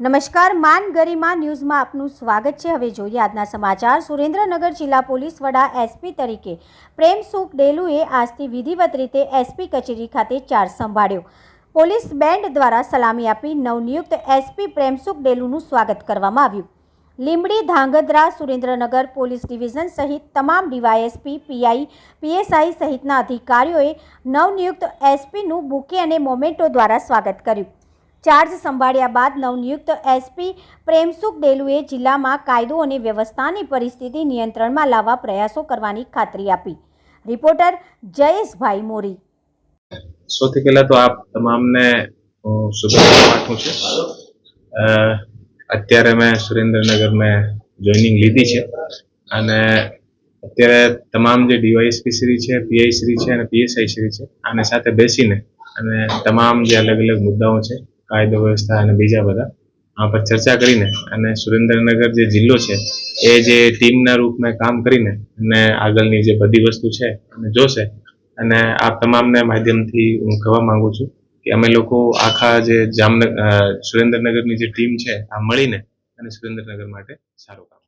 નમસ્કાર, માન ગરિમા ન્યૂઝમાં આપનું સ્વાગત છે. હવે જોઈએ આજના સમાચાર. સુરેન્દ્રનગર જિલ્લા પોલીસ વડા એસપી તરીકે પ્રેમસુખ ડેલુએ આજથી વિધિવત રીતે એસપી કચેરી ખાતે ચાર્જ સંભાળ્યો. પોલીસ બેન્ડ દ્વારા સલામી આપી નવનિયુક્ત એસપી પ્રેમસુખ ડેલુનું સ્વાગત કરવામાં આવ્યું. લીંબડી, ધાંગધ્રા, સુરેન્દ્રનગર પોલીસ ડિવિઝન સહિત તમામ ડીવાયએસપી, પીઆઈ, પીએસઆઈ સહિતના અધિકારીઓએ નવનિયુક્ત એસપીનું બુકે અને મોમેન્ટો દ્વારા સ્વાગત કર્યું. ચાર્જ સંભાળ્યા બાદ નવનિયુક્ત એસપી પ્રેમસુખ ડેલુએ જિલ્લામાં કાયદો અને વ્યવસ્થાની પરિસ્થિતિ નિયંત્રણમાં લાવવા પ્રયાસો કરવાની ખાતરી આપી. રિપોર્ટર જયેશભાઈ મોરી. સૌથી પહેલા તો આપ તમામને શુભેચ્છા પાઠવું અત્યારે મેં સુરેન્દ્રનગર મેં જોઈનિંગ લીધી છે. અને અત્યારે તમામ જે ડીવાયએસપી શ્રી છે, પીઆઈ શ્રી છે અને પીએસઆઈ શ્રી છે, આને સાથે બેસીને અને તમામ જે અલગ અલગ મુદ્દાઓ છે કાયદો વ્યવસ્થા અને બીજા બધા. આ પર ચર્ચા કરીને અને સુરેન્દ્રનગર જે જિલ્લો છે, એ જે ટીમના રૂપમાં કામ કરીને અને આગળની જે બધી વસ્તુ છે, અને જોશે. અને આ તમામને માધ્યમથી હું કહેવા માંગુ છું કે અમે લોકો આખા જે જામનગર સુરેન્દ્રનગરની જે ટીમ છે, આ મળીને અને સુરેન્દ્રનગર માટે સારું કામ